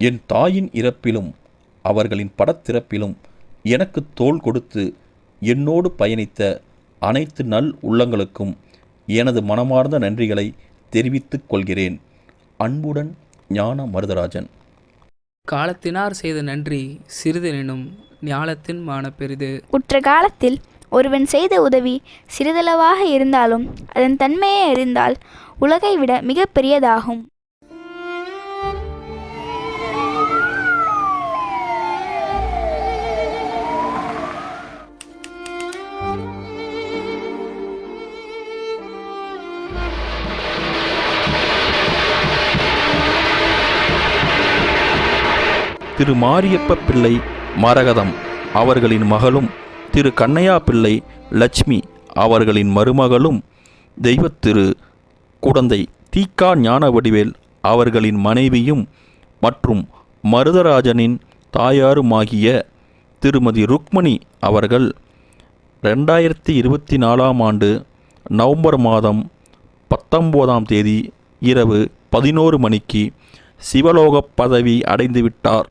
என் தாயின் இறப்பிலும் அவர்களின் படத்திறப்பிலும் எனக்கு தோள் கொடுத்து என்னோடு பயணித்த அனைத்து நல் உள்ளங்களுக்கும் எனது மனமார்ந்த நன்றிகளை தெரிவித்துக் கொள்கிறேன். அன்புடன் ஞான மருதராஜன். காலத்தினார் செய்த நன்றி சிறிதெனினும் ஞாலத்தின் மான பெரிது உற்ற காலத்தில் ஒருவன் செய்த உதவி சிறிதளவாக இருந்தாலும் அதன் தன்மையை அறிந்தால் உலகை விட மிக பெரியதாகும். திரு மாரியப்ப பிள்ளை மரகதம். அவர்களின் மகளும் திரு கண்ணையா பிள்ளை லட்சுமி. அவர்களின் மருமகளும் தெய்வத்திரு குடந்தை தீக்கா ஞான வடிவேல் அவர்களின் மனைவியும் மற்றும் மருதராஜனின் தாயாருமாகிய திருமதி ருக்மணி அவர்கள் ரெண்டாயிரத்தி இருபத்தி நாலாம் ஆண்டு நவம்பர் மாதம் பத்தொம்போதாம் தேதி இரவு பதினோரு மணிக்கு சிவலோக பதவி அடைந்துவிட்டார்.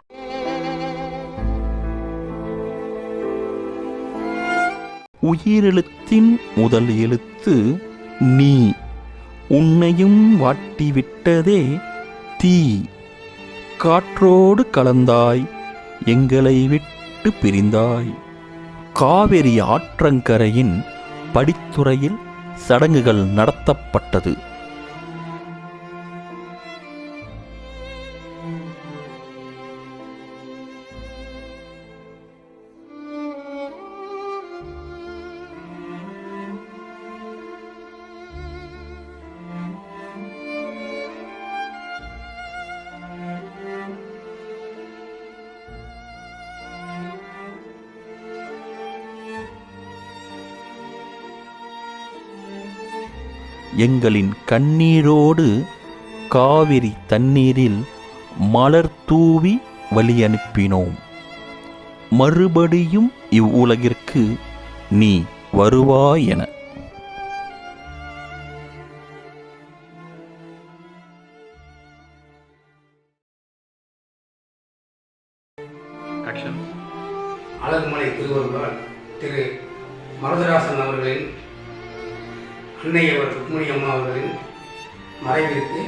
உயிரெழுத்தின் முதல் எழுத்து நீ. உன்னையும் வாட்டிவிட்டதே தீ. காற்றோடு கலந்தாய் எங்களை விட்டு பிரிந்தாய். காவிரி ஆற்றங்கரையின் படித்துறையில் சடங்குகள் நடத்தப்பட்டது. எங்களின் கண்ணீரோடு காவிரி தண்ணீரில் மலர் தூவி வழியனுப்பினோம். மறுபடியும் இவ்வுலகிற்கு நீ வருவாயென. அழகுமலை திருவருளால் திரு. மருதராசன் அவர்களின் அன்னையவர் ருக்மணி அம்மா அவர்களின் மறைவிற்கு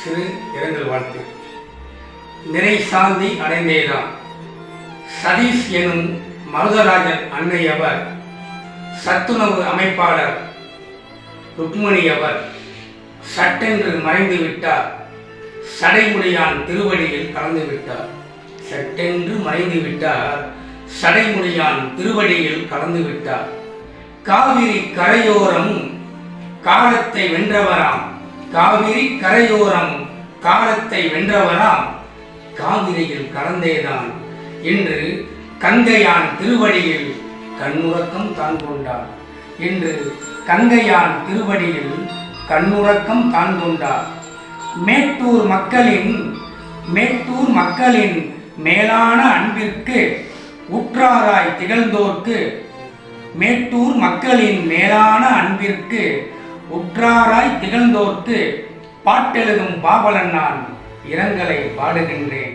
சிறு இரங்கல் வாழ்த்து. நிறை சாந்தி அடைந்தேதான் சதீஷ் எனும் மருதராஜன் அன்னையவர் சத்துணவு அமைப்பாளர் ருக்மணி அவர் சட்டென்று மறைந்து விட்டார். சடைமுடியான் திருவடியில் கலந்து விட்டார். சட்டென்று மறைந்து விட்டார். சடைமுடியான் திருவடியில் கலந்து விட்டார். காவிரி கரையோரம் காலத்தை வென்றவராம். காவிரி கரையோரம் காலத்தை வென்றவராம். காவிரியில் கலந்தேதான் என்று கங்கையான் திருவடியில் கண்ணுறக்கம் தான் கொண்டார். என்று கங்கையான் திருவடியில் கண்ணுறக்கம் தான் கொண்டார். மேட்டூர் மக்களின் மேட்டூர் மக்களின் மேலான அன்பிற்கு உற்றாராய் திகழ்ந்தோர்க்கு மேட்டூர் மக்களின் மேலான அன்பிற்கு உற்றாராய் திகழ்ந்தோர்க்கு பாட்டெழுதும் பாவலன் நான் இரங்கலை பாடுகின்றேன்.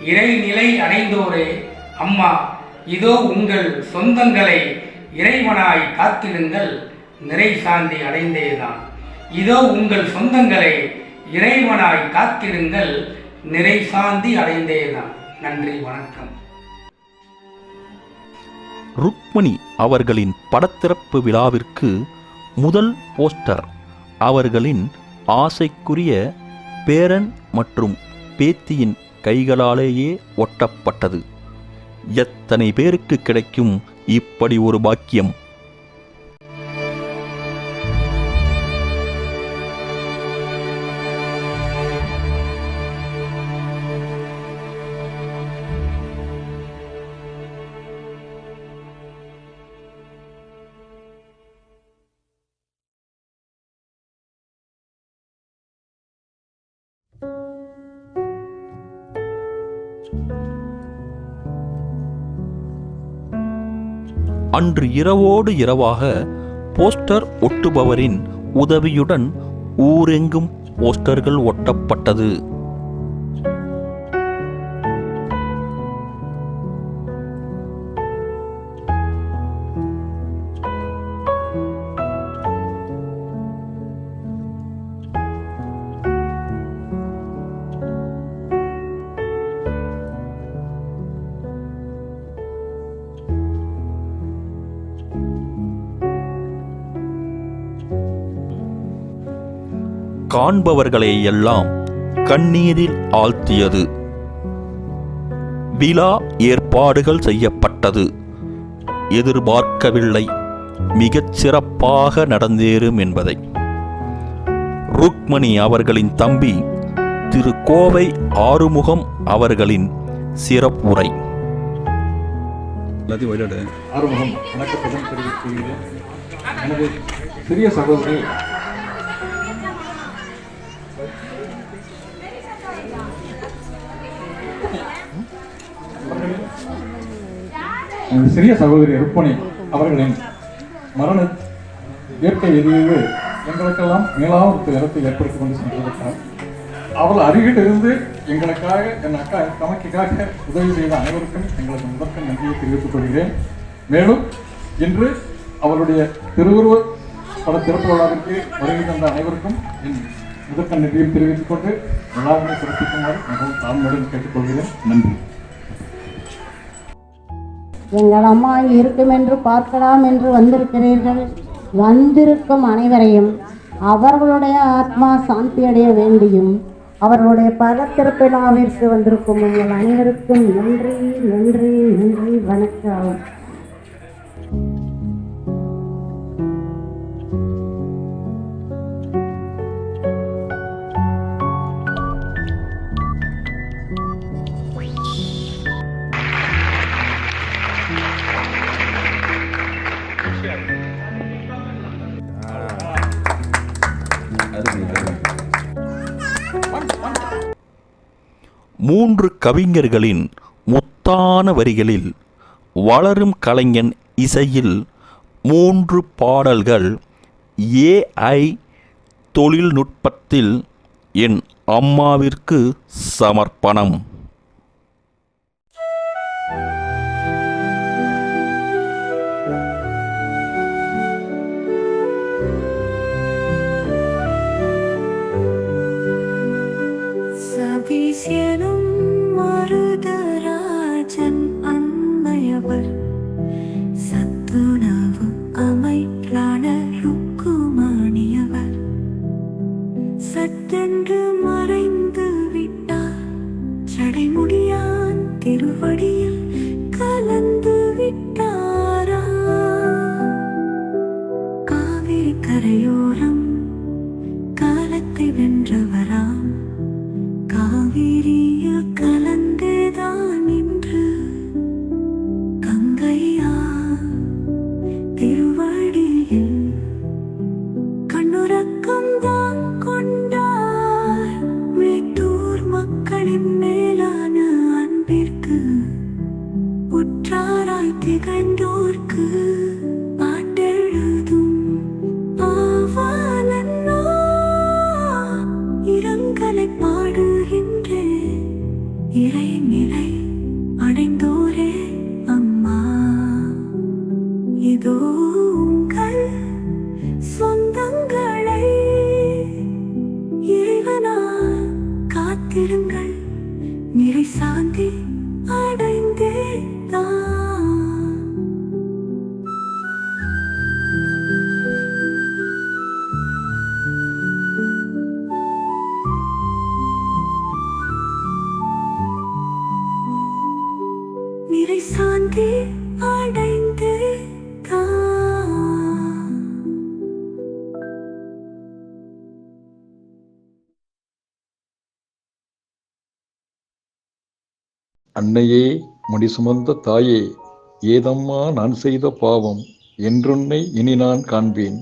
இறைநிலை அடைந்தோரே அம்மா இதோ உங்கள் சொந்தங்களை இறைவனாய் காத்திடுங்கள் நிறை சாந்தி அடைந்தேதான். இதோ உங்கள் சொந்தங்களை இறைவனாய் காத்திடுங்கள் நிறை சாந்தி அடைந்தேதான். நன்றி வணக்கம். ருக்மணி அவர்களின் படத்திறப்பு விழாவிற்கு முதல் போஸ்டர். அவர்களின் ஆசைக்குரிய பேரன் மற்றும் பேத்தியின் கைகளாலேயே ஒட்டப்பட்டது. எத்தனை பேருக்கு கிடைக்கும் இப்படி ஒரு பாக்கியம்? அன்று இரவோடு இரவாக போஸ்டர் ஒட்டுபவரின் உதவியுடன் ஊரெங்கும் போஸ்டர்கள் ஒட்டப்பட்டது. காண்பவர்களையெல்லாம் கண்ணீரில் ஆழ்த்தியது. விழா ஏற்பாடுகள் செய்யப்பட்டது. எதிர்பார்க்கவில்லை. மிகச் சிறப்பாக நடந்தேறும் என்பதை. ருக்மணி அவர்களின் தம்பி திரு கோவை ஆறுமுகம் அவர்களின் சிறப்புரை எல்லாத்தையும் ஆறுமுகம் வணக்கத்துடன் தெரிவித்துள்ளேன் எனது சிறிய சகோதரி எனது சிறிய சகோதரி ருப்பணி அவர்களின் மரண இயற்கை எதிர்வு எங்களுக்கெல்லாம் மேலான ஒரு இடத்தை ஏற்படுத்தி கொண்டு சென்றிருக்கிறார். அவள் அருகில் இருந்து எங்களுக்காக என் அக்கா தமக்கைக்காக உதவி செய்த அனைவருக்கும் எங்களது முதற்க நன்றியை தெரிவித்துக் கொள்கிறேன். மேலும் இன்று அவருடைய திருவுருவ பல திறப்பு விழாவிற்கு வருகை தந்த அனைவருக்கும் என் முதற்க நன்றியை தெரிவித்துக் கொண்டு விழாவினை சிறப்பிக்குமாறு மிகவும் தாழ்மையுடன் கேட்டுக்கொள்கிறேன். நன்றி. எங்கள் அம்மா இருக்கும் என்று பார்க்கலாம் என்று வந்திருக்கிறீர்கள். வந்திருக்கும் அனைவரையும் அவர்களுடைய ஆத்மா சாந்தி அடைய வேண்டியும் அவர்களுடைய பதத்திருப்பினாவிற்கு வந்திருக்கும் உங்கள் அனைவருக்கும் நன்றி நன்றி நன்றி வணக்கம். மூன்று கவிஞர்களின் முத்தான வரிகளில் வளரும் கலைஞன் இசையில் மூன்று பாடல்கள் ஏஐ தொழில்நுட்பத்தில் என் அம்மாவிற்கு சமர்ப்பணம். திருவடியில் அன்னையே முடி சுமந்த தாயே ஏதம்மா நான் செய்த பாவம் என்றுன்னை இனி நான் காண்பேன்.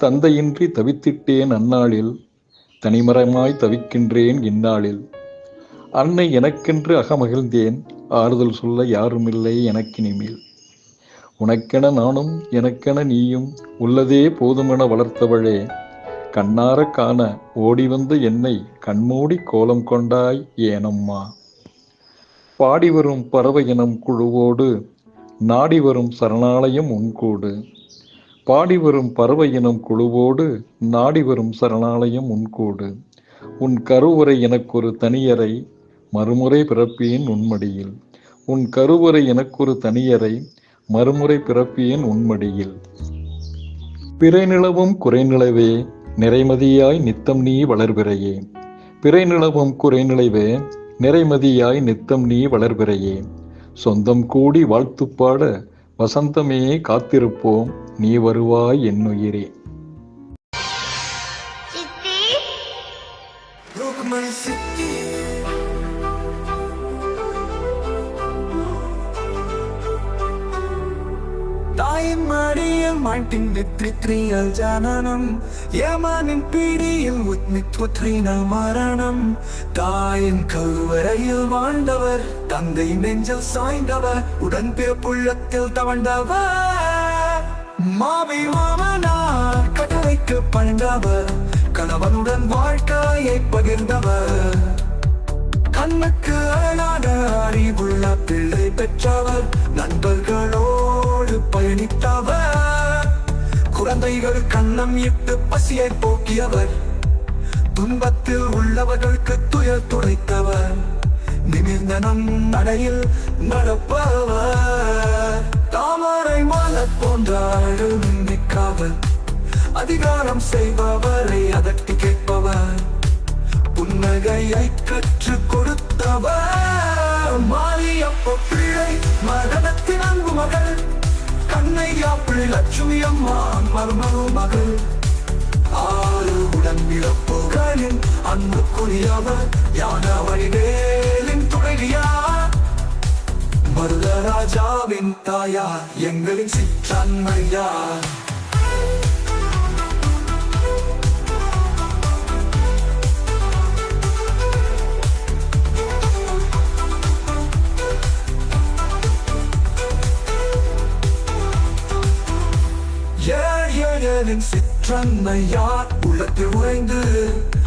தந்தையின்றி தவித்திட்டேன் அந்நாளில் தனிமரமாய் தவிக்கின்றேன் இந்நாளில். அன்னை எனக்கென்று அகமகிழ்ந்தேன் ஆறுதல் சொல்ல யாருமில்லை எனக்கினிமேல். உனக்கென நானும் எனக்கென நீயும் உள்ளதே போதுமென வளர்த்தவளே கண்ணார காண ஓடி வந்த என்னை கண்மூடி கோலம் கொண்டாய் ஏனம்மா. பாடி வரும் பறவை இனம் குழுவோடு நாடி வரும் சரணாலயம் உன்கூடு. பாடி வரும் பறவை இனம் குழுவோடு நாடி வரும் சரணாலயம் உன்கூடு. உன் கருவுரை எனக்கொரு தனியறை மறுமுறை பிறப்பியின் உன்மடியில். உன் கருவுரை எனக்கொரு தனியறை மறுமுறை பிறப்பியின் உன்மடியில். பிறை நிலவும் குறைநிலவே நிறைமதியாய் நித்தம் நீ வளர்பிறையே. பிறை நிலவும் நிறைமதியாய் நித்தம் நீ வளர்பிறையே. சொந்தம் கூடி வாழ்த்துப்பாட வசந்தமே காத்திருப்போம். நீ வருவாய் என்னுயிரே. தாயின் மடியில் மாட்டின் வித்ரித்ரியல் ஜனனம். யமனின் பிடியில் உத்மித்வத்ரினல் மரணம். தாயின் கருவறையில் வாழ்ந்தவர் தந்தை நெஞ்சில் சாய்ந்தவர் உடன் புள்ளத்தில் தவழ்ந்தவர். மாமி மாமனார் கட்டளைக்கு பணிந்தவர் கணவனுடன் வாழ்க்கையை பகிர்ந்தவர். கண்ணுக்கு அழகான அறிவுள்ள பிள்ளை பெற்றவர் நண்பர்களோ நண்பர்களோடு பயணித்தவர். குழந்தைகள் கண்ணம் இட்டு பசியை போக்கியவர். துன்பத்தில் உள்ளவர்களுக்கு துயர் துடைத்தவர். நிமிர்ந்த நம் நடையில் நடப்பவர். தாமரை மலர் போன்ற அழகு அதிகாரம் செய்பவரை அதட்டி கேட்பவர். புன்னகையை கற்றுக் கொடுத்தவர். மாறியப்போ பிழை மரணத்தின் அன்பு மகள். கண்ணையா பிள்ளை லட்சுமி அம்மா மருமகு மகள். ஆறு உடன் பிறப்புகளின் அன்புக்குரியவர் யான வழிவேலின் துணைவியார். மருதராஜாவின் தாயார் எங்களின் சிற்றன்மையார். கடலின் சிற்றன்னையார் உள்ளத்தில் உறைந்து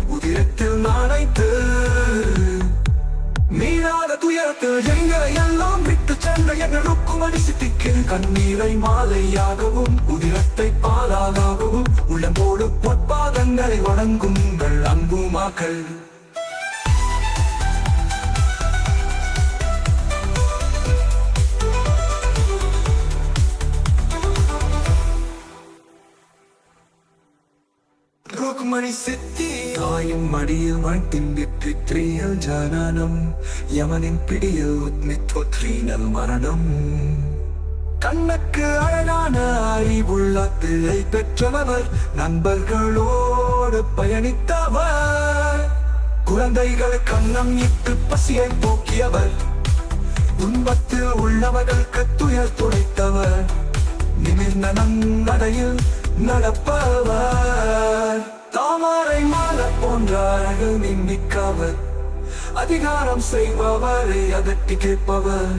உதிரத்தில் நனைத்து. மீளாத துயரத்தில் எங்களை எல்லாம் விட்டு சென்ற எங்களுக்கும் அடிசித்திக்கு கண்ணீரை மாலையாகவும் உதிரத்தை பாலாகவும் உள்ளம்போடு பொற்பாதங்களை வணங்குங்கள் அன்புமாக்கள் ருக்மணி சித்தி தாயின் மடியில் மாட்டின் விற்றித்ரியல் ஜனனம். யமனின் பிடியில் உத்மித்வத்ரீனல் மரணம். கண்ணுக்கு அழகான அறிவுள்ள பிள்ளை பெற்றவர். நண்பர்களோடு பயணித்தவர். குழந்தைகள் கண்ணம் இட்டு பசியை போக்கியவர். துன்பத்தில் உள்ளவர்களுக்கு துயர் துடைத்தவர். நிமிர்ந்த நம் நடையில் நடப்பவர். தாமரை மலர் போன்ற அழகு மின்மிக்கவர் அதிகாரம் செய்பவரை அதட்டி கேட்பவர்.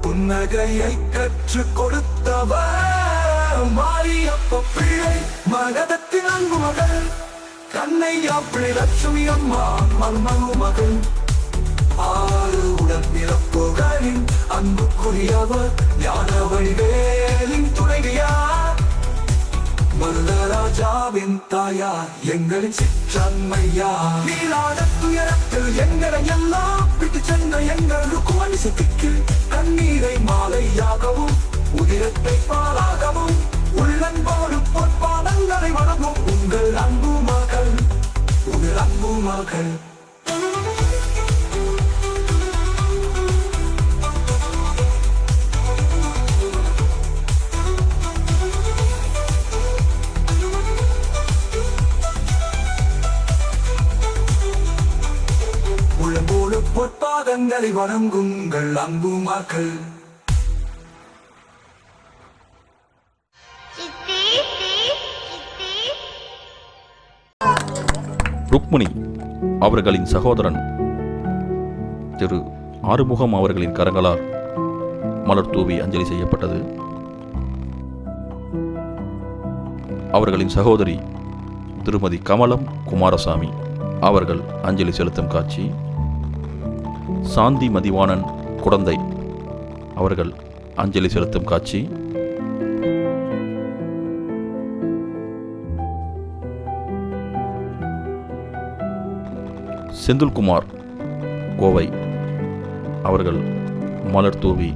புன்னகையை கற்றுக் கொடுத்தவர். மாரியப்ப பிள்ளை மகதத்தின் அன்பு மகள். கண்ணையா பிள்ளை லட்சுமி அம்மா மருமகு மகள். ஆறு உடன் பிறப்புகளின் அன்புக்குரியவர் ஞான வழிவேலின் துணைவியார். மருதராஜாவின் தாயார் எங்களின் சிற்றன்மையா? நீராட துயரத்தில் எங்களை எல்லாம் விட்டு சென்ற எங்களுக்கு அனுசத்திக்கு கண்ணீரை மாலையாகவும் உதிரத்தை பாலாகவும் உள்ளன்போடு பொற்பாதங்களை வழங்கும் உங்கள் அன்பு மகள் உங்கள் அன்பு மகள். பொற்பாதங்களை வணங்குங்கள் அன்புமாக்கள் ருக்மிணி அவர்களின் சகோதரன். திரு ஆறுமுகம் அவர்களின் கரங்களால் மலர் தூவி அஞ்சலி செய்யப்பட்டது. அவர்களின் சகோதரி திருமதி கமலம் குமாரசாமி அவர்கள் அஞ்சலி செலுத்தும் காட்சி. சாந்தி மதிவாணன் குடந்தை. அவர்கள் அஞ்சலி செலுத்தும் காட்சி. செந்தில்குமார் கோவை. அவர்கள் மலர் தூவி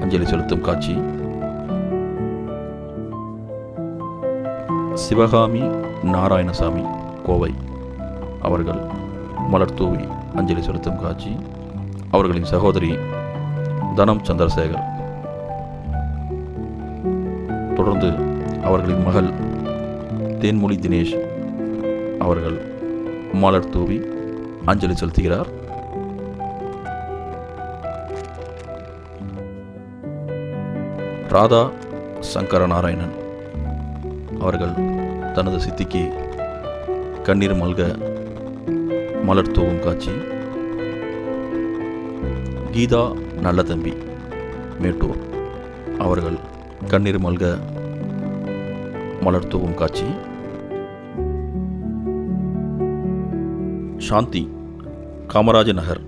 அஞ்சலி செலுத்தும் காட்சி. சிவகாமி நாராயணசாமி கோவை. அவர்கள் மலர் தூவி அஞ்சலி செலுத்தும் காட்சி. அவர்களின் சகோதரி தனம் சந்திரசேகர். தொடர்ந்து அவர்களின் மகள் தேன்மொழி தினேஷ் அவர்கள் மலர் தூவி அஞ்சலி செலுத்துகிறார். ராதா சங்கர நாராயணன் அவர்கள் தனது சித்திக்கு கண்ணீர் மல்க மலர் தூவும் காட்சி. கீதா நல்ல தம்பி மேட்டூர். அவர்கள் கண்ணீர் மல்க மலர் தூவும் காட்சி. சாந்தி காமராஜ நகர்.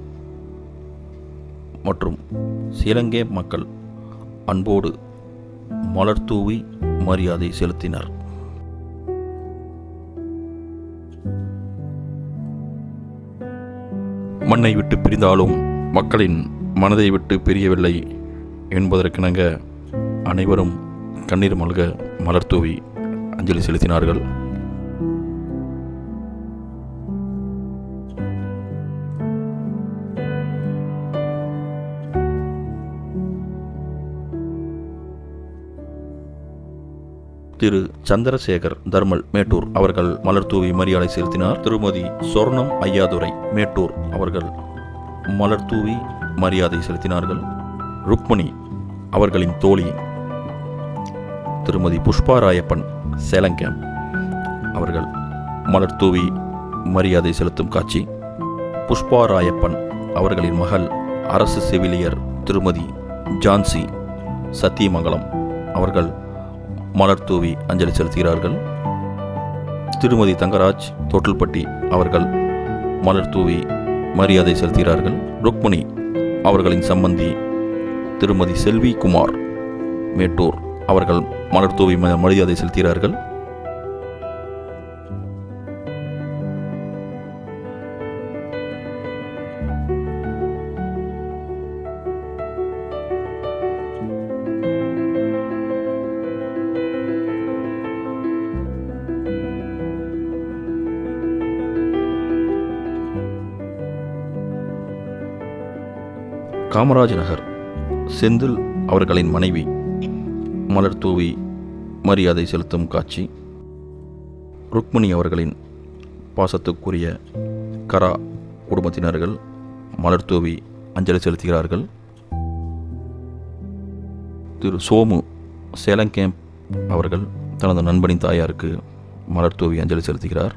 மற்றும் சீலங்கே மக்கள் அன்போடு மலர் தூவி மரியாதை செலுத்தினர். மண்ணை விட்டு பிரிந்தாலும் மக்களின் மனதை விட்டு பிரியவில்லை என்பதற்கிணங்க அனைவரும் கண்ணீர் மல்க மலர் தூவி அஞ்சலி செலுத்தினார்கள். திரு சந்திரசேகர் தர்மல் மேட்டூர் அவர்கள் மலர் தூவி மரியாதை செலுத்தினார். திருமதி சொர்ணம் ஐயாதுரை மேட்டூர் அவர்கள் மலர் தூவி மரியாதை செலுத்தினார்கள். ருக்மணி அவர்களின் தோழி திருமதி புஷ்பாராயப்பன் சேலங்கேம் அவர்கள் மலர் தூவி மரியாதை செலுத்தும் காட்சி. புஷ்பாராயப்பன் அவர்களின் மகள் அரசு செவிலியர் திருமதி ஜான்சி சத்தியமங்கலம் அவர்கள் மலர் தூவி அஞ்சலி செலுத்துகிறார்கள். திருமதி தங்கராஜ் தொட்டில்பட்டி அவர்கள் மலர் தூவி மரியாதை செலுத்துகிறார்கள். ருக்மணி அவர்களின் சம்பந்தி திருமதி செல்வி குமார் மேட்டூர் அவர்கள் மலர் தூவி ம- மரியாதை செலுத்துகிறார்கள். காமராஜ் நகர் செந்தில் அவர்களின் மனைவி மலர் தூவி மரியாதை செலுத்தும் காட்சி ருக்மணி அவர்களின் பாசத்துக்குரிய கரா குடும்பத்தினர்கள் மலர் தூவி அஞ்சலி செலுத்துகிறார்கள். திரு சோமு சேலங்கேம்ப் அவர்கள் தனது நண்பனின் தாயாருக்கு மலர் தூவி அஞ்சலி செலுத்துகிறார்.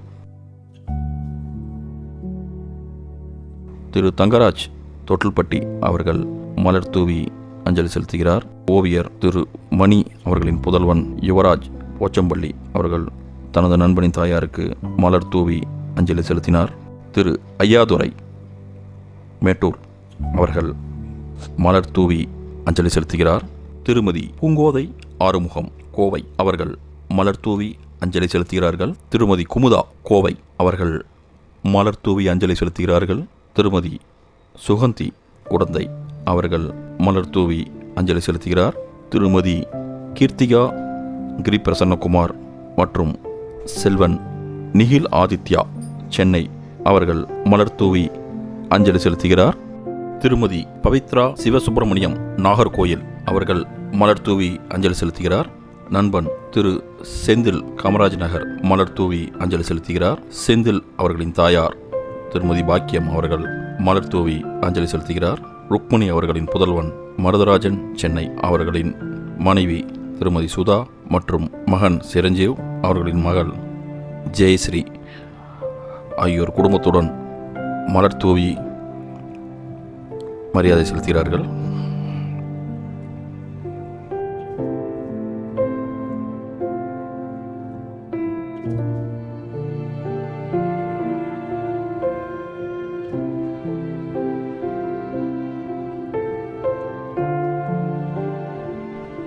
திரு தங்கராஜ் தொட்டில்பட்டி அவர்கள் மலர் தூவி அஞ்சலி செலுத்துகிறார். ஓவியர் திரு மணி அவர்களின் புதல்வன் யுவராஜ் போச்சம்பள்ளி அவர்கள் தனது நண்பனின் தாயாருக்கு மலர் தூவி அஞ்சலி செலுத்தினார். திரு ஐயாதுரை மேட்டூர் அவர்கள் மலர் தூவி அஞ்சலி செலுத்துகிறார். திருமதி பூங்கோதை ஆறுமுகம் கோவை அவர்கள் மலர் தூவி அஞ்சலி செலுத்துகிறார்கள். திருமதி குமுதா கோவை அவர்கள் மலர் தூவி அஞ்சலி செலுத்துகிறார்கள். திருமதி சுகந்தி குடந்தை அவர்கள் மலர் தூவி அஞ்சலி செலுத்துகிறார். திருமதி கீர்த்திகா கிரிபிரசன்னகுமார் மற்றும் செல்வன் நிகில் ஆதித்யா சென்னை. அவர்கள் மலர் தூவி அஞ்சலி செலுத்துகிறார். திருமதி பவித்ரா சிவசுப்பிரமணியம் நாகர்கோயில். அவர்கள் மலர் தூவி அஞ்சலி செலுத்துகிறார். நண்பன் திரு செந்தில் காமராஜ் நகர் மலர் தூவி அஞ்சலி செலுத்துகிறார். செந்தில் அவர்களின் தாயார் திருமதி பாக்கியம் அவர்கள் மலர் தூவி அஞ்சலி செலுத்துகிறார். ருக்மணி அவர்களின் புதல்வன் மருதராஜன் சென்னை அவர்களின் மனைவி திருமதி சுதா மற்றும் மகன் சிரஞ்சீவ் அவர்களின் மகள் ஜெயஸ்ரீ ஆகியோர் குடும்பத்துடன் மலர் தூவி மரியாதை செலுத்துகிறார்கள்.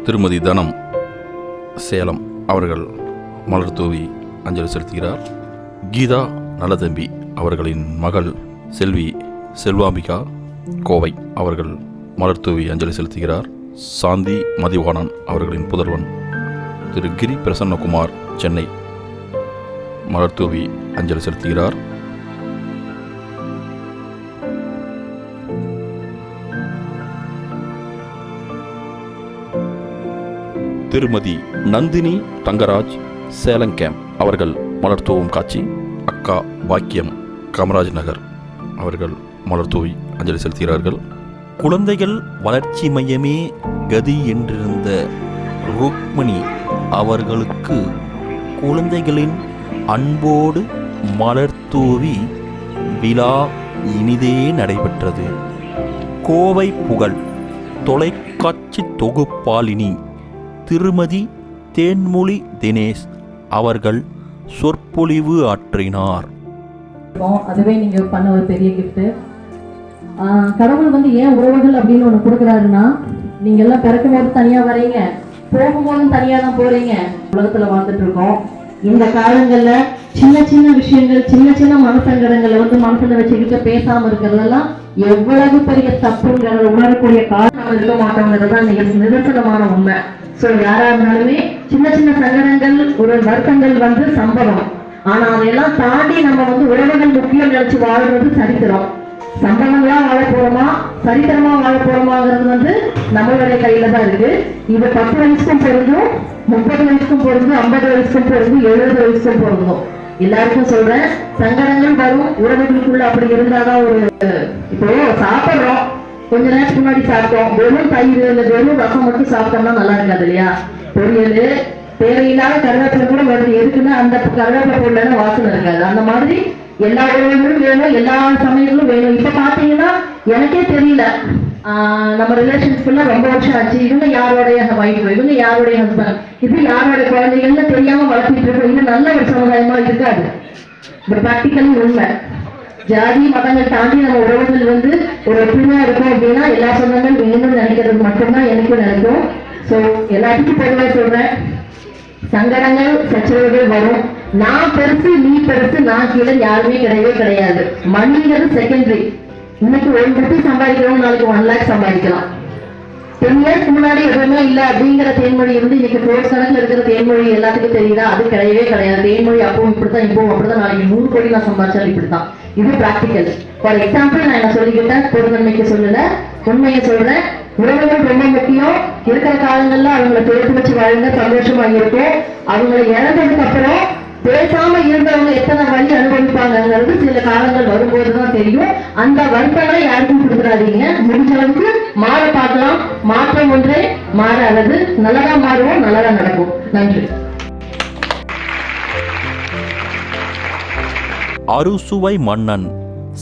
திருமதி தனம் சேலம் அவர்கள் மலர் தூவி அஞ்சலி செலுத்துகிறார். கீதா நலதம்பி அவர்களின் மகள் செல்வி செல்வாம்பிகா கோவை அவர்கள் மலர் தூவி அஞ்சலி செலுத்துகிறார். சாந்தி மதிவாணன் அவர்களின் புதல்வன் திரு கிரி பிரசன்னகுமார் சென்னை மலர்தூவி அஞ்சலி செலுத்துகிறார். திருமதி நந்தினி தங்கராஜ் சேலம் கேம்ப் அவர்கள் மலர்தூவும் காட்சி அக்கா பாக்கியம் காமராஜ் நகர் அவர்கள் மலர் தூவி அஞ்சலி செலுத்துகிறார்கள். குழந்தைகள் வளர்ச்சி மையமே கதி என்றிருந்த ருக்மணி அவர்களுக்கு குழந்தைகளின் அன்போடு மலர்த்தூவி விழா இனிதே நடைபெற்றது. கோவை புகழ் தொலைக்காட்சி தொகுப்பாளினி திருமதி தேன்மொழி தினேஷ் அவர்கள் சொற்பொழிவு ஆற்றினார். அதுவே நீங்க பண்ண ஒரு பெரிய கிஃப்ட் கடவுள் வந்து ஏன் உறவுகள் அப்படின்னு ஒண்ணு கொடுக்குறாருன்னா நீங்க எல்லாம் பிறக்கும் போது தனியா வரீங்க போகும்போதும் தனியா தான் போறீங்க. உலகத்துல வாழ்ந்துட்டு இருக்கோம். இந்த காலங்கள்ல சின்ன சின்ன விஷயங்கள் சின்ன சின்ன மனசங்கடங்களை வந்து மனசுல வச்சுக்கிட்டு பேசாம இருக்கிறதெல்லாம் எவ்வளவு பெரிய தப்புங்கிறத உணரக்கூடிய காலம் நம்ம இருக்க மாட்டோங்கிறது தான் நிதர்சனமான உண்மை. சோ யாரா இருந்தாலுமே சின்ன சின்ன சங்கடங்கள் ஒரு வருத்தங்கள் வந்து சம்பவம். ஆனா அதையெல்லாம் தாண்டி நம்ம வந்து உறவுகள் முக்கியம் நினைச்சு வாழ்றது சரித்திரம். சம்பவங்களா வாழ போறோமா? சரித்திரமா வாழ போறோமாங்கிறது வந்து நம்மளுடைய கையில தான் இருக்கு. இது பத்து வயசுக்கும் பொருந்தும் முப்பது வயசுக்கும் பொருந்தும் ஐம்பது வயசுக்கும் பொருந்தும் எழுபது வயசுக்கும் பொருந்தும். எல்லாருக்கும் சொல்றேன். சங்கடங்கள் வரும். உறவுகளுக்குள்ள அப்படி இருந்தாதான் ஒரு இப்போ சாப்பிடுறோம். கொஞ்ச நேரத்துக்கு முன்னாடி சாப்பிட்டோம். வெறும் தயிர் இல்ல வெறும் ரசம் மட்டும் சாப்பிட்டோம்னா நல்லா இருக்காது இல்லையா? பொரியல் தேவையில்லாத கருவேப்பிலை கூட வருது. எதுக்குன்னா அந்த கருவேப்பிலை பொருள் வாசனை இருக்காது. அந்த மாதிரி எல்லா உறவுகளும் வேணும். எல்லா சமயங்களும் வேணும். இப்ப பாத்தீங்கன்னா எனக்கே தெரியல. நம்ம ரிலேஷன்ஸ்குள்ள ரொம்ப வருஷம் ஆச்சு. இவங்க யாருடைய வைஃப் இவங்க யாருடைய ஹஸ்பண்ட் இது யாரோட குழந்தைகள்னு தெரியாம வளர்த்திட்டு இருக்கோம். இது நல்ல ஒரு சமுதாயமா இருக்காது. ஒரு ப்ராக்டிக்கலி உண்மை. ஜாதி மதங்கள் தாண்டி நம்ம உறவுகள் வந்து ஒரு ஒற்றுமையா இருக்கும் அப்படின்னா எல்லா சொந்தங்கள் வேணும்னு நினைக்கிறது மட்டும்தான் எனக்கும் நினைக்கும் ஸோ எல்லாத்துக்கும் பொதுவாக சொல்றேன். சங்கடங்கள் சச்சரவுகள் வரும். நான் பெருசு நீ பெருசு நான் கீழே யாருமே கிடையவே கிடையாது. மணிங்கிறது செகண்டரி இன்னைக்கு ஒன் கோடி சம்பாதிக்கிறோம் நாளைக்கு ஒன் லேக் சம்பாதிக்கலாம். டென் இயர்ஸ் முன்னாடி எதுவுமே இல்லை அப்படிங்கிற தேன்மொழி இருந்து இன்னைக்கு கோர்ஸ் கணக்கில் இருக்கிற தேன்மொழி எல்லாத்துக்கும் தெரியுதா? அது கிடையவே கிடையாது. தேன்மொழி அப்பவும் இப்படிதான் இப்பவும் அப்படிதான் நாளைக்கு நூறு கோடி நான் சம்பாதிச்சாலும் இப்படிதான் இது பிராக்டிக்கல் ஃபார் எக்ஸாம்பிள் நான் என்ன சொல்லிக்கிட்டேன்? பொதுநன்மைக்கு சொல்லல. உண்மையை சொல்றேன். உறவுகள் ரொம்ப முக்கியம். இருக்கிற காலங்கள்ல அவங்கள சேர்த்து வச்சு வாழ்ந்த சந்தோஷமா இருக்கும். அவங்கள இழந்ததுக்கு அப்புறம் பிழைக்காம இருந்தவங்க எத்தனை வழி அனுபவிப்பாங்கிறது சில காலங்கள் வரும்போது தான் தெரியும். அந்த வருத்தங்களை யாருக்கும் கொடுத்துடாதீங்க முடிஞ்ச அளவுக்கு மாற பார்க்கலாம். மாற்றம் ஒன்றே மாறாதது நல்லதா மாறுவோம் நல்லதா நடக்கும். நன்றி. அறுசுவை மன்னன்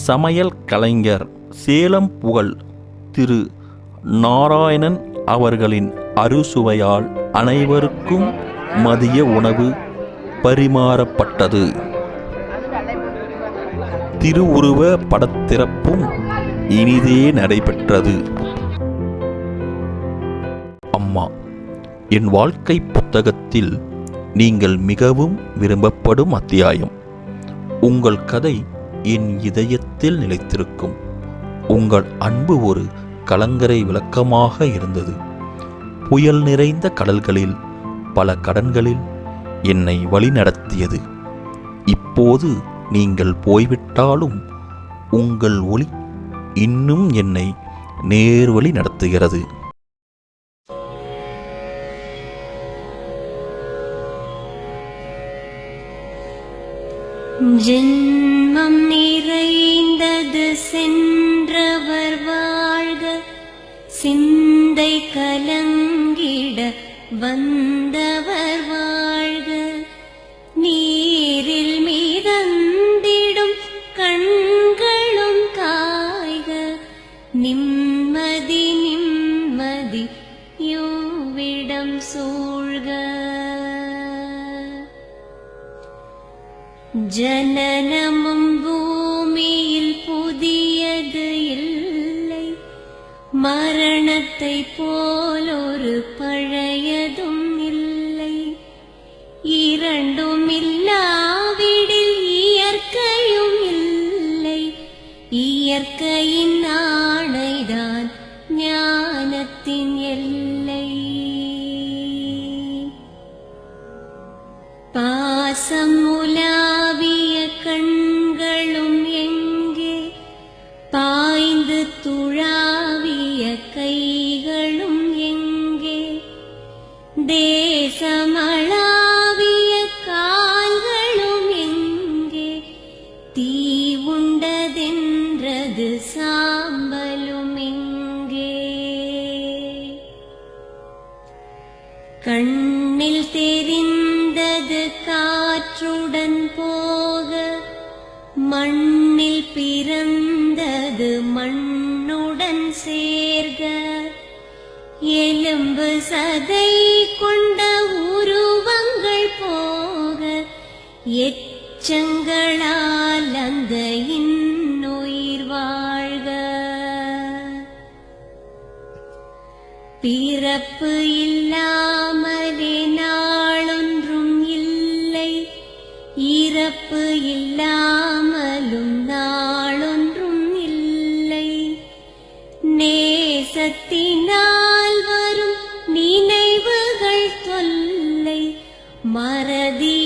சமையல் கலைஞர் சேலம் புகழ் திரு. நாராயணன் அவர்களின் அறுசுவையால் அனைவருக்கும் மதிய உணவு பரிமாறப்பட்டது. திருவுருவ படத்திறப்பும் இனிதே நடைபெற்றது. அம்மா என் வாழ்க்கை புத்தகத்தில் நீங்கள் மிகவும் விரும்பப்படும் அத்தியாயம். உங்கள் கதை என் இதயத்தில் நிலைத்திருக்கும். உங்கள் அன்பு ஒரு கலங்கரை விளக்கமாக இருந்தது. புயல் நிறைந்த கடல்களில் பல கடன்களில் என்னை வழிநடத்தியது. இப்போது நீங்கள் போய்விட்டாலும் உங்கள் ஒளி இன்னும் என்னை நேர்வழி நடத்துகிறது. ஜென்மம் நிறைந்தது சென்றவர் வாழ்க சிந்தை கலங்கிட வந்த மறதி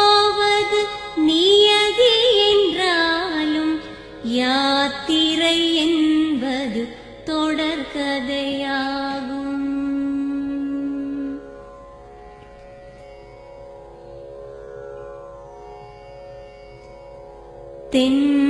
പാതയാകും തെന്ന